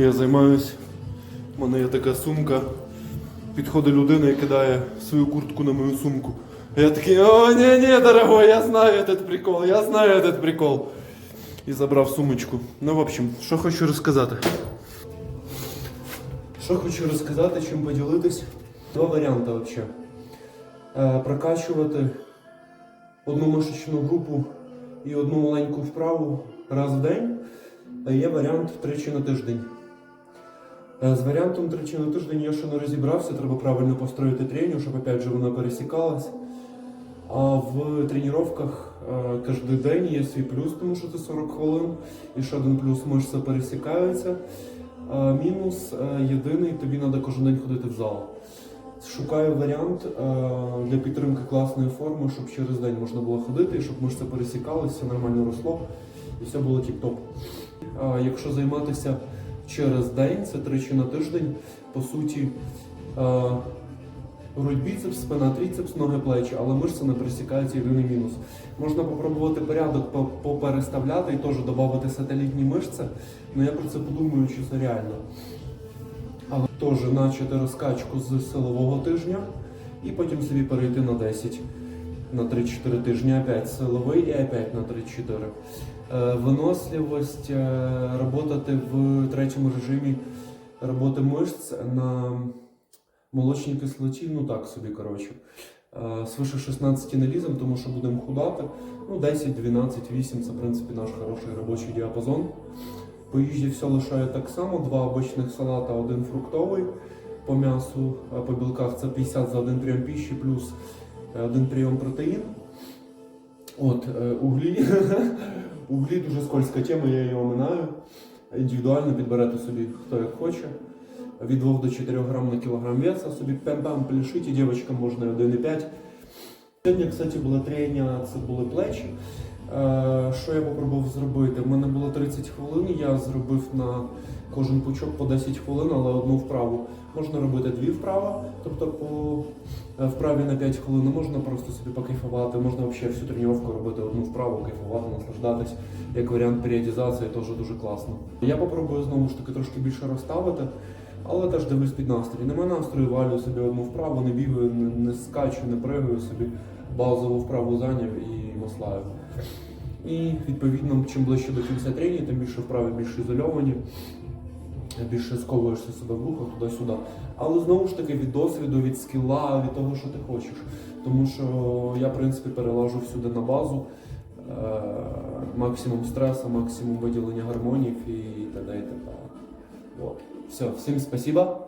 Я займаюсь. У мене є така сумка. Підходить людина і кидає свою куртку на мою сумку. Я такий, о, ні, ні, дорогой, я знаю этот прикол, я знаю этот прикол. І забрав сумочку. Ну, в общем, що хочу розказати. Що хочу розказати, чим поділитись. Два варіанти взагалі. Е, прокачувати одну мишечну групу і одну маленьку вправу раз в день. А є варіант тричі на тиждень. Е, З варіантом тричі на тиждень я ще не розібрався, треба правильно построїти тренінг, щоб опять же вона пересікалась. А в тренуваннях е, кожен день є свій плюс, тому що це 40 хвилин, і ще один плюс мишця пересікаються. Мінус е, єдиний, тобі треба кожен день ходити в зал. Шукаю варіант для підтримки класної форми, щоб через день можна було ходити, і щоб мишця пересікалися, все нормально росло і все було тіп-топ. Якщо займатися через день, це тричі на тиждень, по суті, е, грудь біцепс, спина, тріцепс, ноги, плечі, але мишця не пересікаються єдиний мінус. Можна попробувати порядок попереставляти і теж додати сателітні мишці, але я про це подумаю, чи це реально. Але теж почати розкачку з силового тижня і потім собі перейти на 10 на 3-4 тижні, опять силовий і опять на 3-4. Е, Виносливость, е, работати в третьому режимі роботи мишць на молочній кислоті, ну так собі, коротше. Е, Свише 16 не лізем, тому що будемо худати. Ну, 10, 12, 8 це, в принципі, наш хороший робочий діапазон. По їжі все лишаю так само: два обичних салата, один фруктовий. По м'ясу, по білках це 50 за один прийом піші, плюс один прийом протеїн. От, е, углі. углі дуже скользка тема, я її оминаю. Індивідуально підберете собі хто як хоче. Від 2 до 4 грам на кілограм веса собі пем-пем пляшить, і дівчатам можна 1,5. Сьогодні, кстати, було трення, це були плечі. Е, Що я попробував зробити? В мене було 30 хвилин, я зробив на кожен пучок по 10 хвилин, але одну вправу. Можна робити дві вправи, тобто по е, вправі на 5 хвилин можна просто собі покайфувати, можна взагалі всю тренування робити одну вправу, кайфувати, наслаждатись. Як варіант періодізації теж дуже класно. Я попробую знову ж таки трошки більше розставити, але теж дивлюсь під настрій. Нема настрою, валю собі одну вправу, не бігаю, не, не скачу, не пригаю собі, базову вправу зайняв і маслаю. І відповідно, чим ближче до кінця тренінга, тим більше вправи більш ізольовані, більше сковуєшся себе в рухах туди-сюди. Але знову ж таки від досвіду, від скіла, від того, що ти хочеш. Тому що я, в принципі, перелажу всюди на базу. Е, максимум стресу, максимум виділення гормонів і т.д. і т.п. Вот. Все, всім спасибо.